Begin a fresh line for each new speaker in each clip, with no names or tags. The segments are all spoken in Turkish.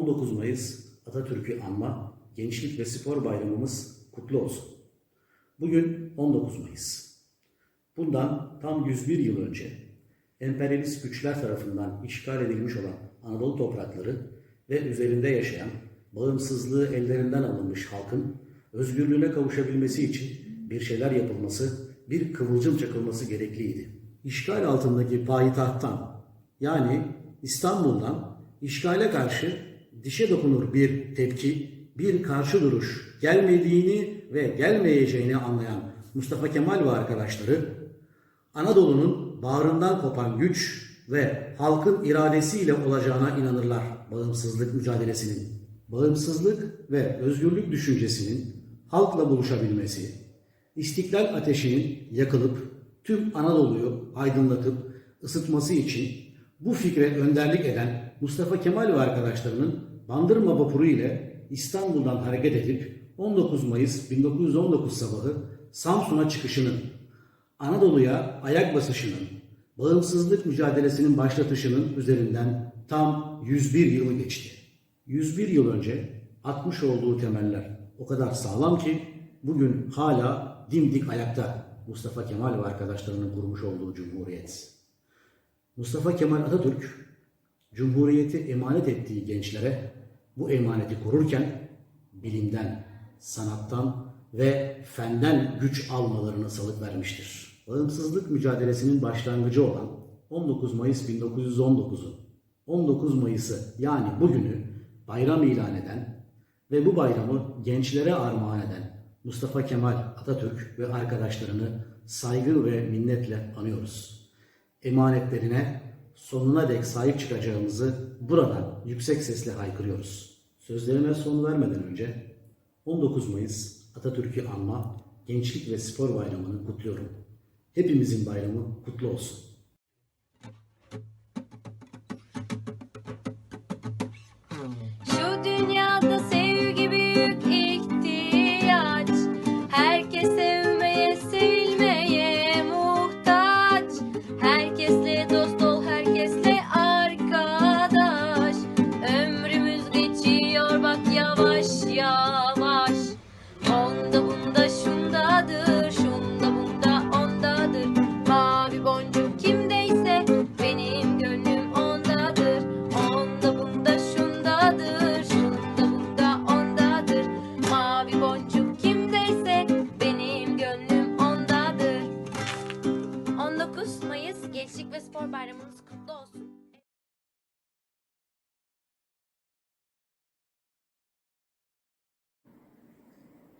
19 Mayıs Atatürk'ü anma Gençlik ve Spor Bayramımız kutlu olsun. Bugün 19 Mayıs. Bundan tam 101 yıl önce emperyalist güçler tarafından işgal edilmiş olan Anadolu toprakları ve üzerinde yaşayan bağımsızlığı ellerinden alınmış halkın özgürlüğüne kavuşabilmesi için bir şeyler yapılması, bir kıvılcım çakılması gerekliydi. İşgal altındaki payitahttan yani İstanbul'dan işgale karşı dişe dokunur bir tepki, bir karşı duruş gelmediğini ve gelmeyeceğini anlayan Mustafa Kemal ve arkadaşları Anadolu'nun bağrından kopan güç ve halkın iradesiyle olacağına inanırlar bağımsızlık mücadelesinin. Bağımsızlık ve özgürlük düşüncesinin halkla buluşabilmesi, istiklal ateşinin yakılıp tüm Anadolu'yu aydınlatıp ısıtması için bu fikre önderlik eden Mustafa Kemal ve arkadaşlarının Bandırma vapuru ile İstanbul'dan hareket edip 19 Mayıs 1919 sabahı Samsun'a çıkışının Anadolu'ya ayak basışının, bağımsızlık mücadelesinin başlatışının üzerinden tam 101 yılı geçti. 101 yıl önce atmış olduğu temeller o kadar sağlam ki bugün hala dimdik ayakta Mustafa Kemal ve arkadaşlarının kurmuş olduğu cumhuriyet. Mustafa Kemal Atatürk Cumhuriyeti emanet ettiği gençlere bu emaneti korurken bilimden, sanattan ve fenden güç almalarını salık vermiştir. Bağımsızlık mücadelesinin başlangıcı olan 19 Mayıs 1919'u 19 Mayıs'ı yani bugünü bayram ilan eden ve bu bayramı gençlere armağan eden Mustafa Kemal Atatürk ve arkadaşlarını saygı ve minnetle anıyoruz. Emanetlerine sonuna dek sahip çıkacağımızı buradan yüksek sesle haykırıyoruz. Sözlerime son vermeden önce 19 Mayıs Atatürk'ü anma Gençlik ve Spor Bayramı'nı kutluyorum. Hepimizin bayramı kutlu olsun.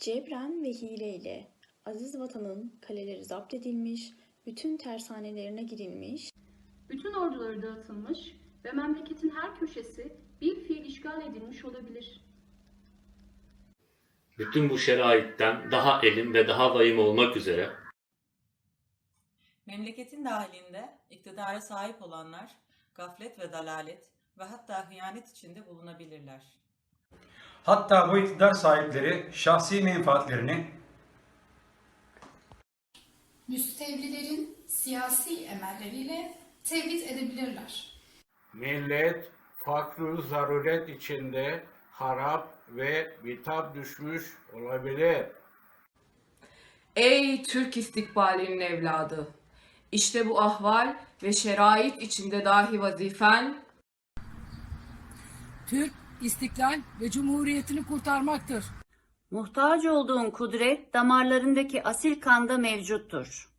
Cebren ve hileyle aziz vatanın kaleleri zapt edilmiş, bütün tersanelerine girilmiş,
bütün orduları dağıtılmış ve memleketin her köşesi bir fiil işgal edilmiş olabilir.
Bütün bu şeraitten daha elim ve daha vahim olmak üzere
Memleketin dahilinde iktidara sahip olanlar gaflet ve dalalet ve hatta hıyanet içinde bulunabilirler.
Hatta bu iktidar sahipleri şahsi menfaatlerini
müstevlilerin siyasi emelleriyle tevhid edebilirler.
Millet fakr zaruret içinde harap ve bitap düşmüş olabilir.
Ey Türk istikbalinin evladı! İşte bu ahval ve şerait içinde dahi vazifen
Türk
istiklal ve cumhuriyetini kurtarmaktır.
Muhtaç olduğun kudret damarlarındaki asil kanda mevcuttur.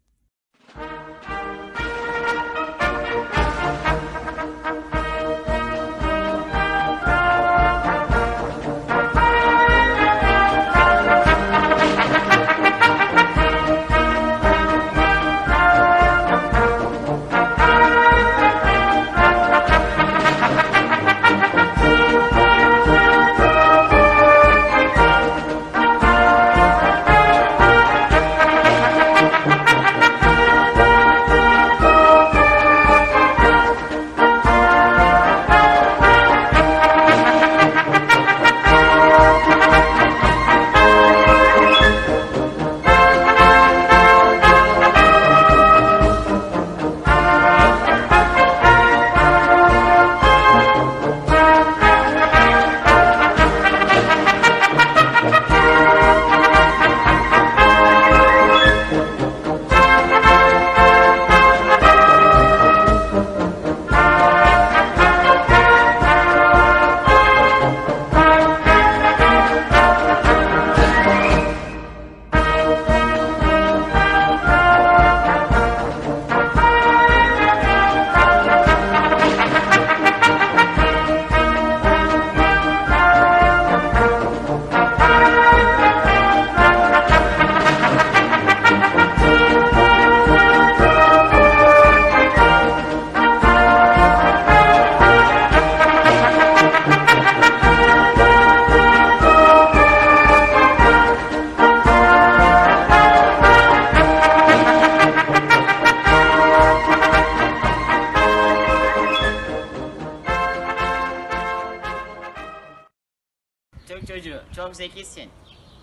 Çok zekisin.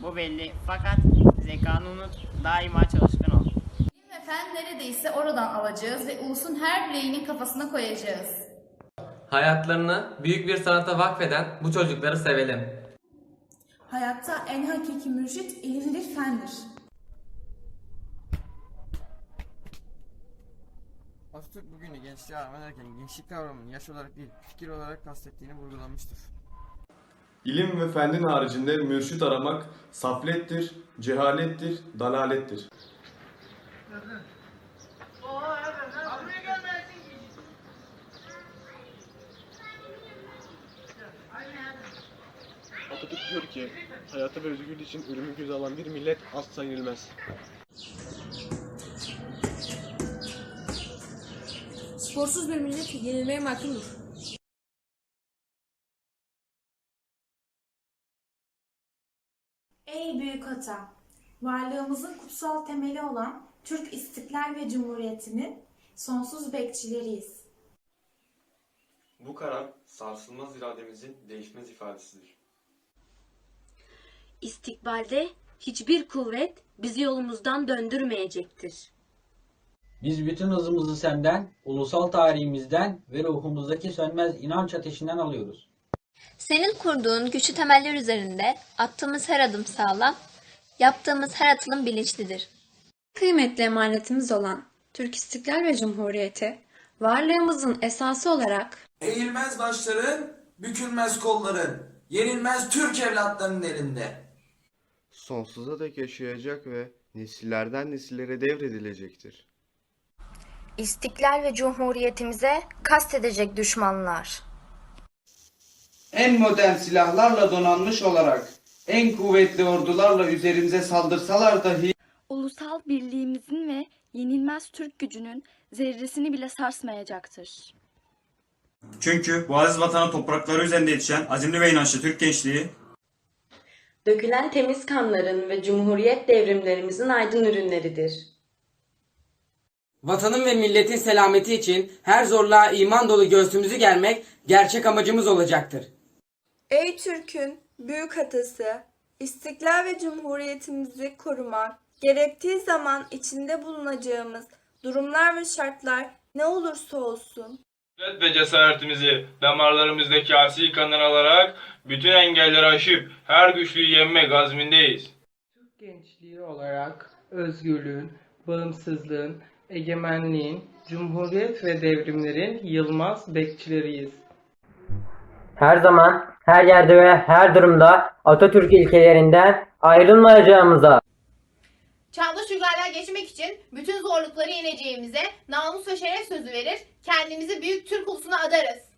Bu belli fakat zekanı unut daima çalışkan ol.
ve fen neredeyse oradan alacağız ve ulusun her bireyinin kafasına koyacağız.
Hayatlarını büyük bir sanata vakfeden bu çocukları sevelim.
Hayatta en hakiki mürşit ilimdir, fendir.
Atatürk bugünü gençliğe armağan ederken gençlik kavramının yaş olarak değil fikir olarak kastettiğini vurgulamıştır.
İlim ve fendin haricinde mürşit aramak saflettir, cehalettir, dalalettir.
Atatürk diyor ki, hayatı ve özgürlüğü için ölümü göze alan bir millet az sayılmaz.
Sporsuz bir millet yenilmeye mahkumdur.
Ata! Varlığımızın kutsal temeli olan Türk İstiklal ve Cumhuriyeti'nin sonsuz bekçileriyiz.
Bu karar sarsılmaz irademizin değişmez ifadesidir.
İstikbalde hiçbir kuvvet bizi yolumuzdan döndürmeyecektir.
Biz bütün hızımızı senden, ulusal tarihimizden ve ruhumuzdaki sönmez inanç ateşinden alıyoruz.
Senin kurduğun güçlü temeller üzerinde attığımız her adım sağlam, yaptığımız her atılım bilinçlidir.
Kıymetli emanetimiz olan Türk İstiklal ve Cumhuriyeti, varlığımızın esası olarak
Eğilmez başların, bükülmez kolların, yenilmez Türk evlatlarının elinde.
Sonsuza dek yaşayacak ve nesillerden nesillere devredilecektir.
İstiklal ve Cumhuriyetimize kastedecek düşmanlar.
En modern silahlarla donanmış olarak, en kuvvetli ordularla üzerimize saldırsalar dahi
ulusal birliğimizin ve yenilmez Türk gücünün zerresini bile sarsmayacaktır.
Çünkü bu aziz vatanın toprakları üzerinde yetişen azimli ve inançlı Türk gençliği
Dökülen temiz kanların ve cumhuriyet devrimlerimizin aydın ürünleridir.
Vatanın ve milletin selameti için her zorluğa iman dolu göğsümüzü germek gerçek amacımız olacaktır.
Ey Türk'ün büyük atası, istiklal ve cumhuriyetimizi korumak, gerektiği zaman içinde bulunacağımız durumlar ve şartlar ne olursa olsun,
Kudret ve cesaretimizi damarlarımızdaki asil kandan alarak bütün engelleri aşıp her güçlüyü yenmek azmindeyiz.
Gençliği olarak özgürlüğün, bağımsızlığın, egemenliğin, cumhuriyet ve devrimlerin yılmaz bekçileriyiz.
Her zaman her yerde ve her durumda Atatürk ilkelerinden ayrılmayacağımıza,
Çağdaş uygarlığa geçmek için bütün zorlukları yeneceğimize namus ve şeref sözü verir, kendimizi büyük Türk ulusuna adarız.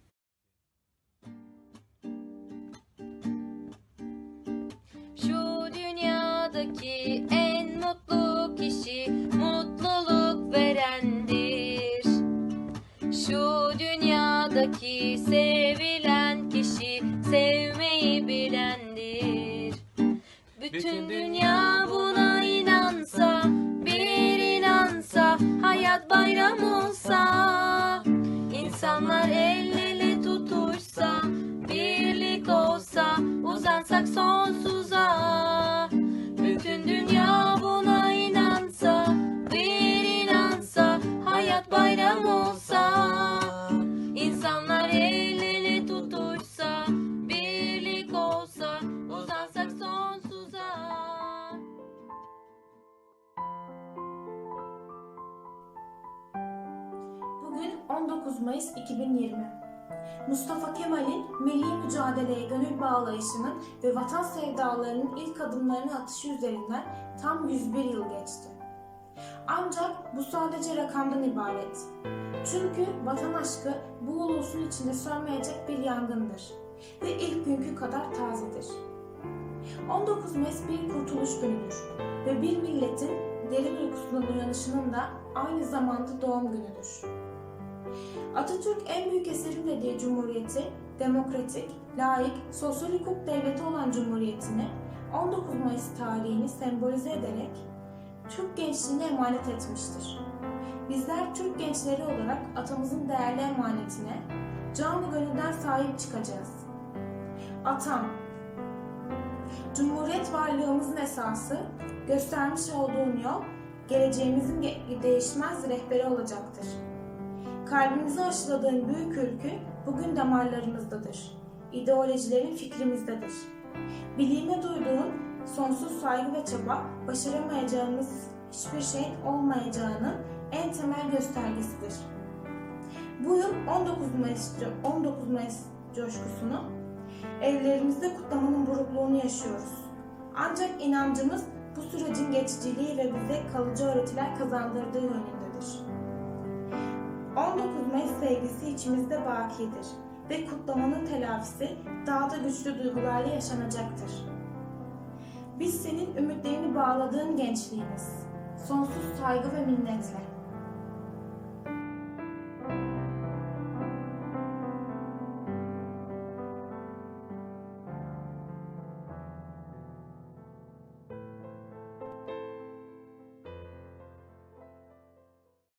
Şu dünyadaki en mutlu kişi mutluluk verendir. Şu dünyadaki sevilen Bütün dünya buna inansa, bir inansa, hayat bayram olsa, insanlar el ele tutuşsa, birlik olsa, uzansak sonsuza.
Bugün 19 Mayıs 2020. Mustafa Kemal'in milli mücadeleye gönül bağlayışının ve vatan sevdalarının ilk adımlarını atışı üzerinden tam 101 yıl geçti. Ancak bu sadece rakamdan ibaret. Çünkü vatan aşkı bu ulusun içinde sönmeyecek bir yangındır ve ilk günkü kadar tazedir. 19 Mayıs bir kurtuluş günüdür ve bir milletin derin uykusundan uyanışının da aynı zamanda doğum günüdür. Atatürk en büyük eserim dediği Cumhuriyeti, demokratik, layık, sosyal hukuk devleti olan Cumhuriyetini 19 Mayıs tarihini sembolize ederek Türk gençliğine emanet etmiştir. Bizler Türk gençleri olarak atamızın değerli emanetine canı gönülden sahip çıkacağız. Atam, Cumhuriyet varlığımızın esası, göstermiş olduğun yol, geleceğimizin ge- değişmez rehberi olacaktır. Kalbimizi aşıladığın büyük ülkü bugün damarlarımızdadır. İdeolojilerin fikrimizdedir. Biliğime duyduğun sonsuz saygı ve çaba başaramayacağımız hiçbir şeyin olmayacağının en temel göstergesidir. Bu yıl 19 Mayıs, 19 Mayıs coşkusunu evlerimizde kutlamanın burukluğunu yaşıyoruz. Ancak inancımız bu sürecin geçiciliği ve bize kalıcı öğretiler kazandırdığı yönündedir. 19 Mayıs sevgisi içimizde bakidir ve kutlamanın telafisi daha da güçlü duygularla yaşanacaktır. Biz senin ümitlerini bağladığın gençliğiniz. Sonsuz saygı ve minnetle.